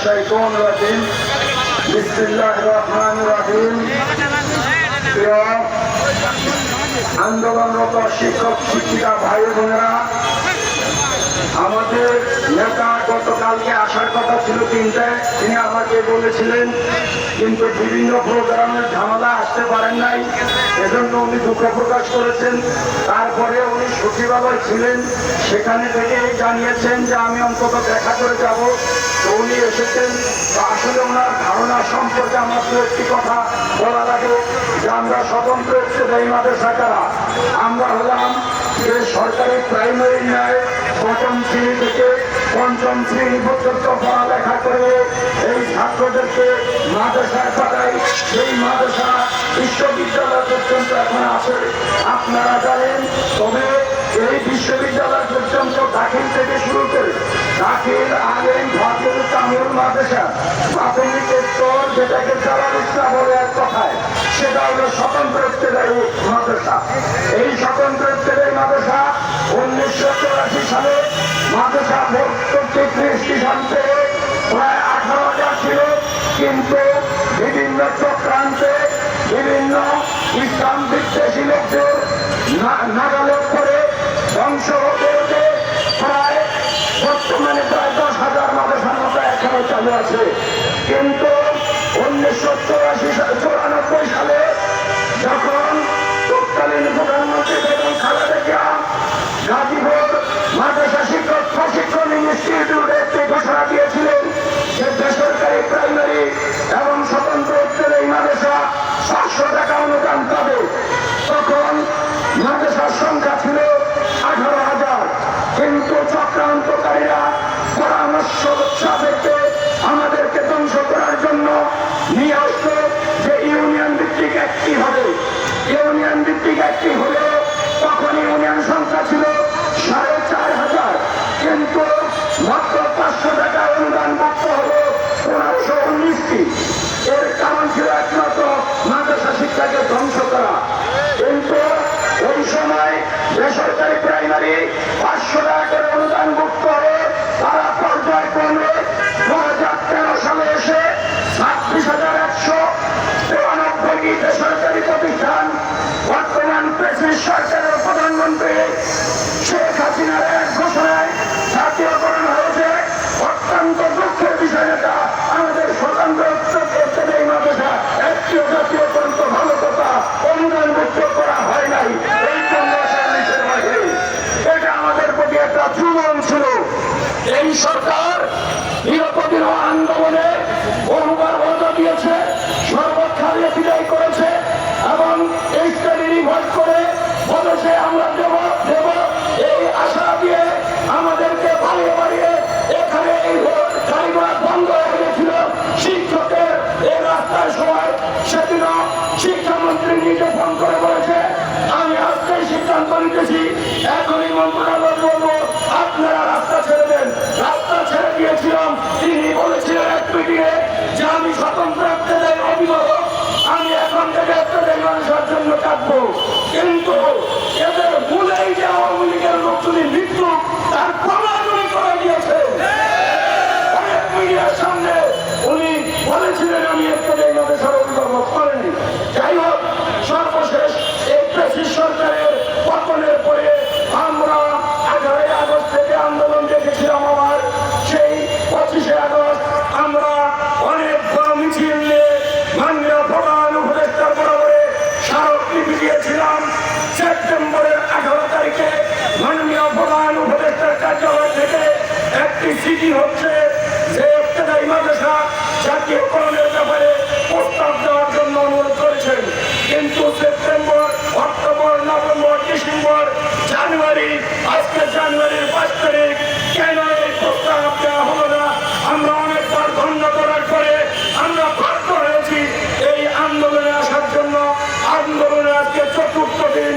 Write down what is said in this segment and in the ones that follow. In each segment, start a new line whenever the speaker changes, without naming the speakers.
أعوذ بالله من الشيطان الرجيم بسم الله الرحمن الرحيم প্রিয় আন্দোলনরত শিক্ষক শিক্ষিকা ভাই বোনেরা আমাদের নেতা গতকালকে আসার কথা ছিল তিনটায়, তিনি আমাকে বলেছিলেন, কিন্তু বিভিন্ন প্রোগ্রামের ঝামেলা আসতে পারেন নাই। এজন্য উনি দুঃখ প্রকাশ করেছেন। তারপরে উনি সচিবালয় ছিলেন, সেখানে থেকে জানিয়েছেন যে আমি অন্তত দেখা করে যাব। তো উনি এসেছেন। আসলে ওনার ধারণা সম্পর্কে আমার দু একটি কথা বলা লাগে যে আমরা স্বতন্ত্র এই মাদ্রাসা কারা? আমরা হলাম যে সরকারি প্রাইমারি ন্যায় প্রথম শ্রেণি থেকে পঞ্চম শ্রেণি পর্যন্ত পড়ালেখা করে এই ছাত্রদেরকে মাদ্রাসায় পাঠাই। সেই মাদ্রাসা বিশ্ববিদ্যালয় পর্যন্ত এখন আছে। আপনারা জানেন, তবে এই বিশ্ববিদ্যালয় পর্যন্ত দাখিল থেকে শুরু করে দাখিল আলেম ভাতুল তামিল মাদ্রাসা, প্রাথমিক স্তর যেটাকে চালানুষ্ঠা বলে এক কথায়, সেটা হলো স্বতন্ত্র মাদ্রাসা। এই স্বতন্ত্র মাদ্রাসা উনিশশো চৌরাশি সালে মাদ্রাসা ভোট করতে ত্রিশটি সামতে প্রায় আঠারো হাজার ছিল, কিন্তু বিভিন্ন চক্রান্তে বিভিন্ন ইসলাম বিদ্বেষী লোকদের না- করে ধ্বংস হতে প্রায় বর্তমানে প্রায় দশ হাজার মাদ্রাসার মতো এখনও চালু আছে। কিন্তু উনিশশো চৌরাশি চৌরানব্বই সালে যখন তৎকালীন প্রধানমন্ত্রী বেগম খালেদা জিয়া শিক্ষক প্রশিক্ষণ একটি ঘোষণা দিয়েছিলেন বেসরকারি এবং স্বতন্ত্র সাতশো টাকা তখন সংখ্যা ছিল আঠারো হাজার। কিন্তু করার জন্য নিয়ে যে ইউনিয়ন ভিত্তিক একটি ইউনিয়ন ভিত্তিক একটি হলে তখন ইউনিয়ন সংখ্যা ছিল কিন্তু মাত্র পাঁচশো টাকা অনুদান প্রাপ্ত হলো পনেরোশো উনিশটি। এর কারণ ছিল একমাত্র মাদ্রাসা শিক্ষাকে ধ্বংস করা। কিন্তু ওই সময় বেসরকারি প্রাইমারি পাঁচশো টাকা করে অনুদান ভুক্ত হয়ে তারা পর্যায়ক্রমে দু হাজার তেরো সালে এসে ছাব্বিশ হাজার একশো সরকারের প্রধানমন্ত্রী শেখ হাসিনার এক একটা চুমন ছিল। এই সরকার বিগত দিন আন্দোলনে বাধা দিয়েছে সর্বক্ষা দিয়ে বিদায় করেছে এবং এই স্টাডি করে বলেছে, আমরা দেব দেব। এই আশা দিয়ে আমাদেরকে বাড়িয়ে বাড়িয়ে এখানে এই গাড়িঘোড়া বন্ধ হয়ে গেছিল শিক্ষকের এই রাস্তার সময় সেদিনও শিক্ষামন্ত্রী নিজে ফোন করে বলেছে, আমি আজকে সিদ্ধান্ত নিতেছি, এখনই মন্ত্রণালয় বলব আপনারা রাস্তা ছেড়ে দেন। রাস্তা ছেড়ে দিয়েছিলাম তিনি বলেছিলেন একটি হচ্ছে? যে ইবতেদায়ী মাদ্রাসা জাতীয়করণের ব্যাপারে প্রস্তাব দেওয়ার জন্য অনুরোধ করেছেন। কিন্তু September, October, November, December, January, আজকে জানুয়ারির পাঁচ তারিখ, কেন এই প্রস্তাব দেওয়া হলো না? আমরা অনেকবার ধন্য করার পরে আমরা বাধ্য হয়েছি এই আন্দোলনে আসার জন্য। আন্দোলনে আজকে চতুর্থ দিন।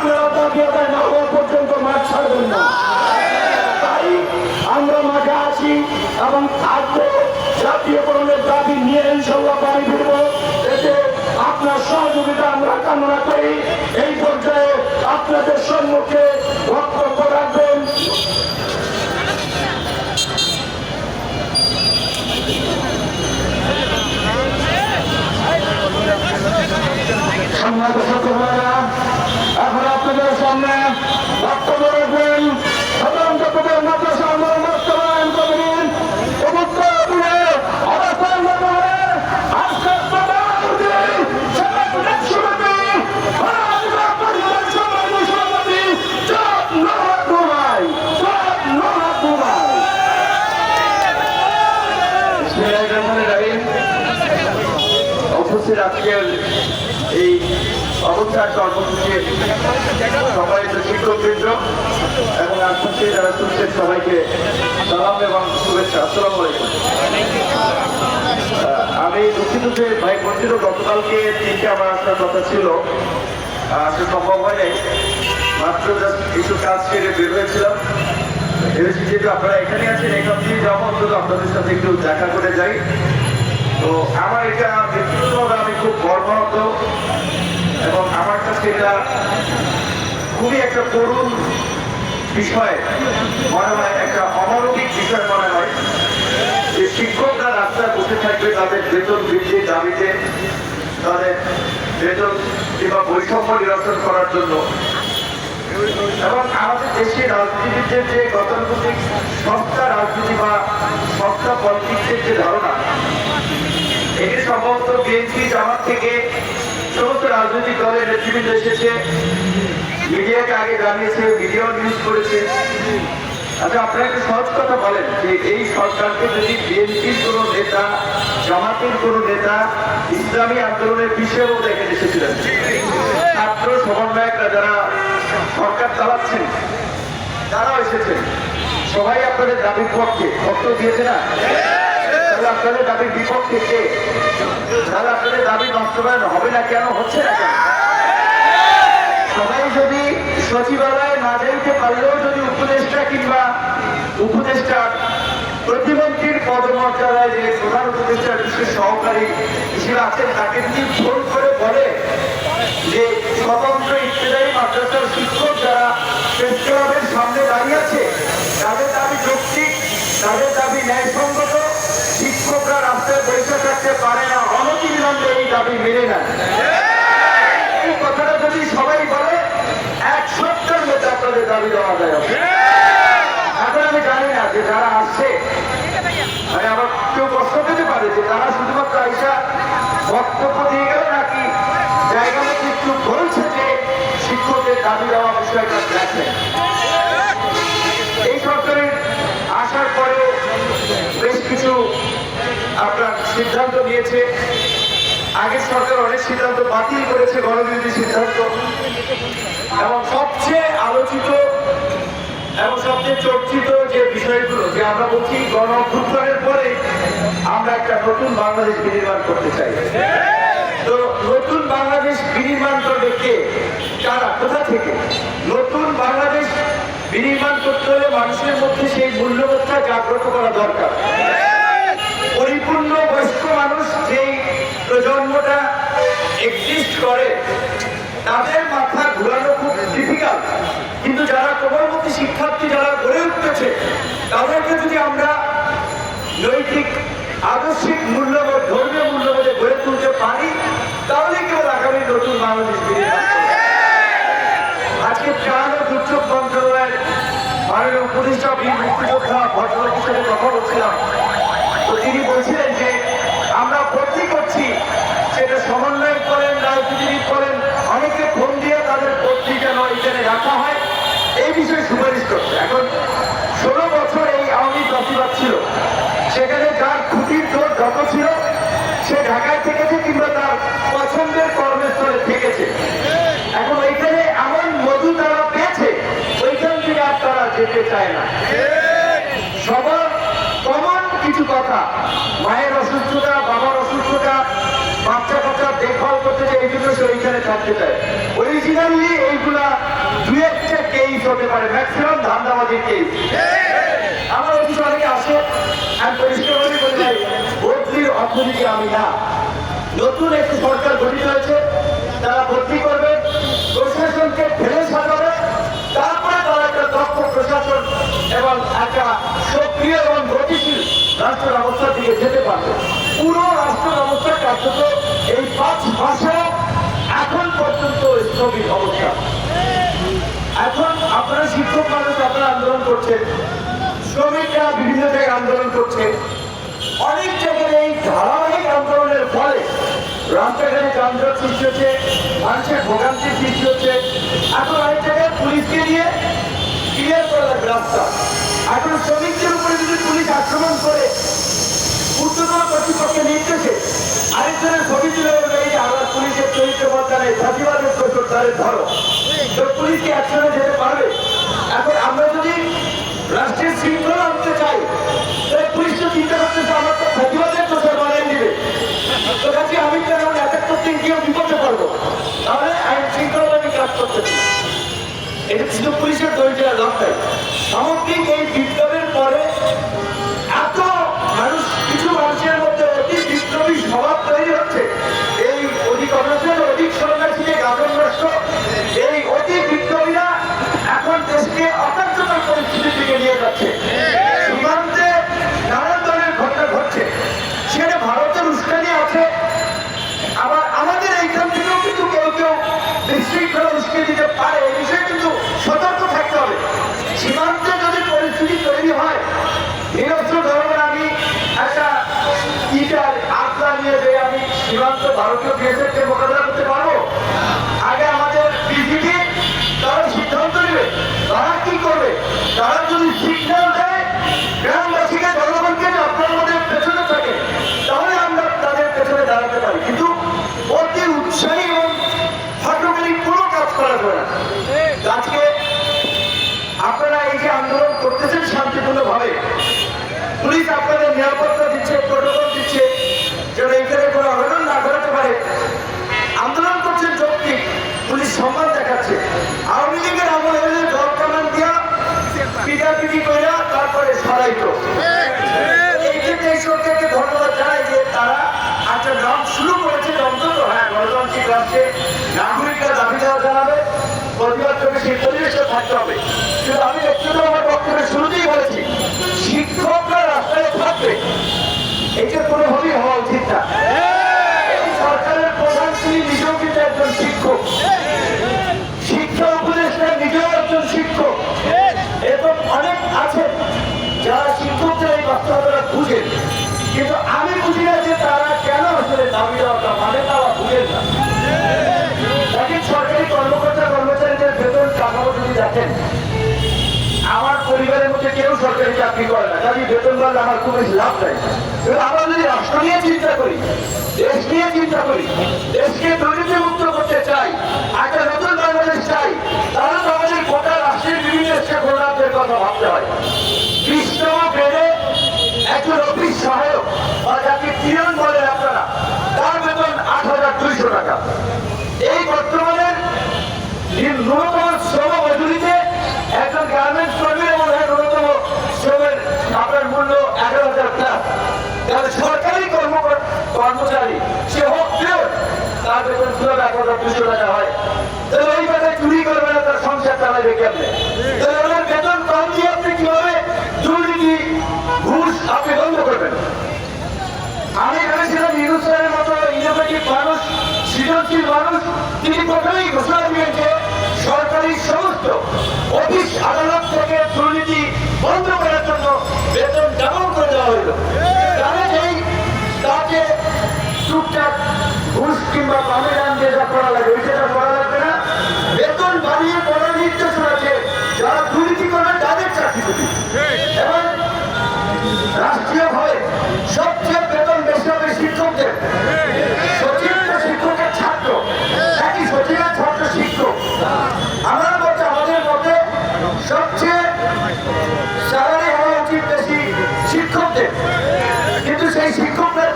দাবি আদায় না
হওয়া পর্যন্ত তাই আমরা মাঠে আছি এবং থাকব। জাতীয়করণের দাবি নিয়ে ইনশাল্লাহ বাড়ি এতে আপনার সহযোগিতা আমরা কামনা করি। এই পর্যায়ে আপনাদের সম্মুখে বক্তব্য রাখবেন। সম্মানিত সত্যভাইরা এখন আপনাদের সামনে বক্তব্য রাখবেন আমি দুঃখিত যে ভাই বলছিল গতকালকে তিনটে আমার আসার কথা ছিল। সে সম্ভব হয় নাই। মাত্র কিছু কাজ সেরে বের হয়েছিলাম। ভেবেছি যেহেতু আপনারা এখানে আছেন এখান দিয়ে যাব। অন্তত আপনাদের সাথে একটু দেখা করে যাই। তো আমার এটা ব্যক্তিগতভাবে আমি খুব গর্বহত এবং আমার কাছে এটা খুবই একটা করুণ বিষয় মনে হয়, একটা অমানবিক বিষয় মনে হয়। শিক্ষকরা রাস্তায় বসে থাকবে, তাদের বেতন বৃদ্ধির দাবিতে, তাদের বেতন কিংবা বৈষম্য নিরসন করার জন্য। এবং আমাদের দেশে রাজনীতিবিদদের যে গতানুগতিক সংস্থা রাজনীতি বা সংস্থা পলিটিক্সের যে ধারণা, এটি সম্ভবত বিএনপি, জামাত থেকে সমস্ত রাজনৈতিক দলের নেতৃবৃন্দ এসেছে, মিডিয়াকে আগে জানিয়েছে, মিডিয়াও নিউজ করেছে। আচ্ছা আপনারা একটা সহজ কথা বলেন যে এই সরকারকে যদি বিএনপির কোন নেতা, জামাতের কোন নেতা ইসলামী আন্দোলনের বিষয়েও দেখে এসেছিলেন, ছাত্র সমন্বয়করা যারা সরকার চালাচ্ছেন, তারাও এসেছেন। সবাই আপনাদের দাবির পক্ষে, ভক্ত দিয়েছে না? আপনাদের দাবির বিপক্ষে কে? তাহলে আপনাদের দাবি বাস্তবায়ন হবে না কেন? হচ্ছে না সবাই যদি সচিবালয়ে না যাইতে পারলেও যদি উপদেষ্টা কিংবা উপদেষ্টা প্রতিমন্ত্রীর পদমর্যাদায় যে প্রধান উপদেষ্টার বিশেষ সহকারী হিসেবে আছেন, তাকে যদি ফোন করে বলে যে স্বতন্ত্র ইত্তেদায়ী মাদ্রাসার শিক্ষক যারা প্রেস সামনে দাঁড়িয়ে আছে, তাদের দাবি যৌক্তিক, তাদের দাবি ন্যায়সঙ্গত, শিক্ষকরা রাস্তায় বসে থাকতে পারে না। অনতিবিলম্বে এই দাবি মেনে নেন। এই কথাটা যদি সবাই বলে এক সপ্তাহের মধ্যে আপনাদের দাবি দেওয়া যায়। এখন আমি জানি না যে যারা আসছে মানে আবার কেউ প্রশ্ন পেতে পারে যে তারা শুধুমাত্র আইসা বক্তব্য দিয়ে গেল নাকি জায়গা মতো একটু বলছে যে শিক্ষকদের দাবি দেওয়া বিষয়টা দেখেন। এই সরকারের আসার পরেও বেশ কিছু আপনার সিদ্ধান্ত নিয়েছে। আগের সরকার অনেক সিদ্ধান্ত বাতিল করেছে, গণবিরোধী সিদ্ধান্ত। এবং সবচেয়ে আলোচিত এবং সবচেয়ে চর্চিত যে বিষয়গুলো, যে আমরা বলছি গণ পরে আমরা একটা নতুন বাংলাদেশ বিনির্মাণ করতে চাই। তো নতুন বাংলাদেশ বিনির্মাণ করবে কে? কারা? কোথা থেকে? নতুন বাংলাদেশ বিনির্মাণ করতে হলে মানুষের মধ্যে সেই মূল্যবোধটা জাগ্রত করা দরকার। পরিপূর্ণ বয়স্ক মানুষ যেই প্রজন্মটা এক্সিস্ট করে, তাদের মাথা ঘুরানো খুব ডিফিকাল্ট কিন্তু যারা কোমলমতি শিক্ষার্থী, যারা গড়ে উঠতেছে তাদেরকে যদি আমরা নৈতিক, আদর্শিক মূল্যবোধ, ধর্মীয় মূল্যবোধে গড়ে তুলতে পারি, তাহলে কেবল আগামী নতুন বাংলাদেশ আজকে ত্রাণ ও দুর্যোগ মন্ত্রণালয়ের মাননীয় উপদেষ্টা বীর মুক্তিযোদ্ধা ভদ্রলোকের সাথে কথা বলছিলাম। তো তিনি বলছিলেন যে, আমরা ভর্তি করছি সেটা সমন্বয় করেন, রাজনীতিবিদ করেন, অনেকে ফোন দিয়ে তাদের ভর্তি যেন এখানে রাখা হয়। এই বিষয়ে সুপারিশ করছে। এখন ষোলো বছর এই আওয়ামী প্রতিবাদ ছিল। সেখানে যার খুঁটির জোর যত ছিল, সে ঢাকায় থেকেছে কিংবা তার পছন্দের কর্মস্থলে থেকেছে। এখন ওইখানে এমন মধু তারা পেয়েছে, ওইখান থেকে আর তারা যেতে চায় না। সবার কমন কিছু কথা, মায়ের অসুস্থতা, বাবার অসুস্থতা বাচ্চা কাচ্চা দেখভাল করতে যে এই জন্য সে ওইখানে থাকতে চায়। অরিজিনালি এইগুলা দু একটা কেস হতে পারে ম্যাক্সিমাম ধান্দাবাজির কেস আমার অফিসে অনেকে আসে, আমি পরিষ্কার করে বলে যাই বদলির অর্থনীতি আমি না। নতুন একটি সরকার গঠিত হয়েছে, তারা ভর্তি করবে, প্রশাসনকে ঢেলে সাজাবে, তারপরে তারা একটা দক্ষ প্রশাসন এবং একটা সক্রিয় এবং গতিশীল রাষ্ট্র ব্যবস্থার দিকে যেতে পারবে। পুরো রাষ্ট্র ব্যবস্থা কার্যত এই পাঁচ মাসে এখন পর্যন্ত স্থবির অবস্থা। এখন আপনারা শিক্ষক মানুষ আপনারা আন্দোলন করছেন, শ্রমিকরা বিভিন্ন জায়গায় আন্দোলন করছে। অনেক জায়গায় এই ধারাবাহিক আন্দোলনের ফলে রাস্তাঘাটে যানজট সৃষ্টি হচ্ছে, মানুষের ভোগান্তি সৃষ্টি হচ্ছে। এখন অনেক জায়গায় পুলিশকে নিয়ে ক্লিয়ার করা লাগবে রাস্তা। এখন শ্রমিকদের উপরে যদি পুলিশ আক্রমণ করে ঊর্ধ্বতন কর্তৃপক্ষের নির্দেশে আরেকজনের ছবি তুলে বলবে এই পুলিশের চরিত্র বদলানে ফাঁসিবাদের প্রচুর তাদের ধরো তো পুলিশকে একসঙ্গে যেতে পারবে? এখন আমরা যদি রাষ্ট্রের শৃঙ্খলা আনতে চাই, তাহলে পুলিশ তো চিন্তা করতেছে, আমার তো ফাঁসিবাদের প্রচার বানিয়ে দিবে। ভারতীয় সিদ্ধান্ত তাহলে আমরা তাদের পেছনে দাঁড়াতে পারি। কিন্তু অতি উৎসাহী এবং ফাটকারী কোনো কাজ করা যাবে না। আজকে আপনারা এই যে আন্দোলন করতেছেন শান্তিপূর্ণভাবে, পুলিশ আপনাদের নিরাপত্তা দিচ্ছে যেন এইখানে কোনো অঘটন না ঘটাতে পারে আন্দোলন করছেন যৌক্তিক পুলিশ সম্মান দেখাচ্ছে। আওয়ামী লীগের আমল হলে জল কামান দিয়া পিটাপিটি কইরা তারপরে সরাইতো। এই যে দেশ সরকারকে ধন্যবাদ যে তারা একটা নাম শুরু করেছে অন্তত হ্যাঁ গণতান্ত্রিক রাষ্ট্রে নাগরিকরা দাবি দেওয়া জানাবে প্রতিবাদ করবে সেই পরিবেশটা থাকতে হবে। কিন্তু আমি ব্যক্তিগত আমার বক্তব্যের শুরুতেই বলেছি দেখেন আমার পরিবারের মধ্যে কেউ সরকারি চাকরি করে না। কাজে বেতন বাড়লে আমার খুব বেশি লাভ নাই। আমরা যদি রাষ্ট্র নিয়ে চিন্তা করি, দেশ নিয়ে চিন্তা করি, দেশকে দুর্নীতি মুক্ত করতে চাই, একটা নতুন বাংলাদেশ চাই, তাহলে তো আমাদের গোটা রাষ্ট্রের বিভিন্ন স্টেক হোল্ডারদের কথা ভাবতে হয়। বিশতম বেড়ে একজন অফিস সহায়ক, বা যাকে পিয়ন বলেন আপনারা, তার বেতন আট হাজার দুইশো টাকা। এই বর্তমানের ন্যূনতম শ্রম মজুরিতে একজন গার্মেন্টস কর্মী এবং এর ন্যূনতম শ্রমের আপনার মূল্য এগারো হাজার প্লাস তাহলে সরকারি কর্ম কর্মচারী, সে হোক তার বেতন পুরো এক হাজার দুশো টাকা হয়। তাহলে ওই টাকায় চুরি করবে না, তার সংসার চালাবে কেমনে? তাহলে ওনার বেতন কম দিয়ে আপনি কীভাবে দুর্নীতি, ঘুষ আপনি বন্ধ করবেন? আমি ভেবেছিলাম ইউনুসের তিনি প্রথমেই ঘোষণা দিলেন যে সরকারি সমস্ত অফিস আদালত থেকে দুর্নীতি বন্ধ করার জন্য বেতন ডাবল করে দেওয়া হইল এই কাজে টুকটাক ঘুষ কিংবা পানি দান যে যা করা লাগে সেটা করা লাগবে।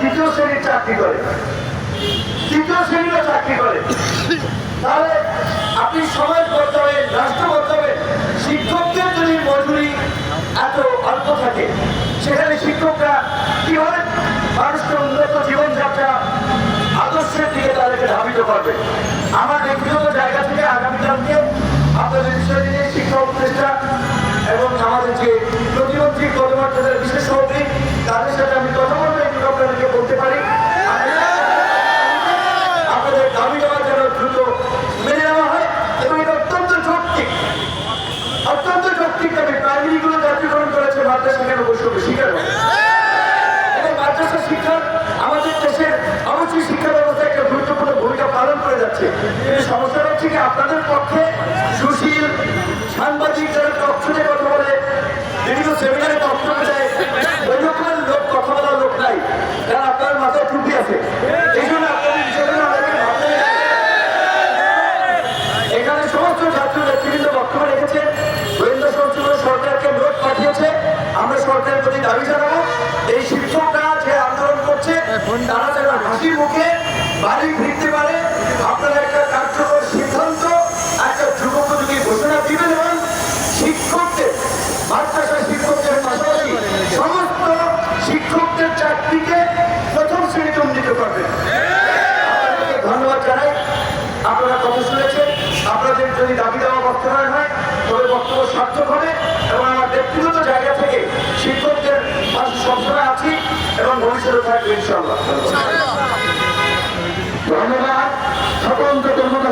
দ্বিতীয় শ্রেণির চাকরি করে। তৃতীয় শ্রেণীরও চাকরি করে। তাহলে আপনি সমাজ বদলাবেন রাষ্ট্র বদলাবেন শিক্ষকদের যদি মজুরি এত অল্প থাকে, সেখানে শিক্ষকরা কীভাবে মানুষকে উন্নত জীবনযাত্রা আদর্শের দিকে তাদেরকে ধাবিত করবে। আমার ব্যক্তিগত জায়গা থেকে আগামীকালকে আপনাদের বিষয় নিয়ে শিক্ষা উপদেষ্টা এবং আমাদের যে প্রতিমন্ত্রী কর্মকর্তাদের বিশেষ সভাপতি তাদের সাথে আমি কথা বলব এগুলো আপনাদেরকে বলতে পারি আপনাদের দাবি দেওয়া যেন দ্রুত মেনে নেওয়া হয় এবং এটা অত্যন্ত যৌক্তিক অত্যন্ত যৌক্তিক দাবি প্রাইমারিগুলো করেছে, মাদ্রাসা কেন বৈষম্য শিকার এবং মাদ্রাসা শিক্ষা আমাদের দেশের অবশ্যই শিক্ষা ব্যবস্থা একটা গুরুত্বপূর্ণ ভূমিকা পালন করে যাচ্ছে। কিন্তু সমস্যা হচ্ছে কি, আপনাদের পক্ষে সুশীল সাংবাদিক যারা তথ্যে কথা বলে, বিভিন্ন সেমিনারে বক্তব্য দেয়, ওই রকমের লোক, কথা বলার লোক নাই। কারণ আপনার মাথায় টুপি আছে। এই সরকারের প্রতি দাবি জানাব এই শিক্ষকরা যে আন্দোলন করছে তারা যেন হাসি মুখে বাড়ি ফিরতে যদি দাবি দেওয়া বাস্তবায়ন হয় তবে বক্তব্য সার্থক হবে এবং আমার ব্যক্তিগত জায়গা থেকে শিক্ষকদের পাশে সবসময় আছি এবং ভবিষ্যতে থাকবে ইনশাল্লাহ
ধন্যবাদ। স্বতন্ত্র কর্মকর্তা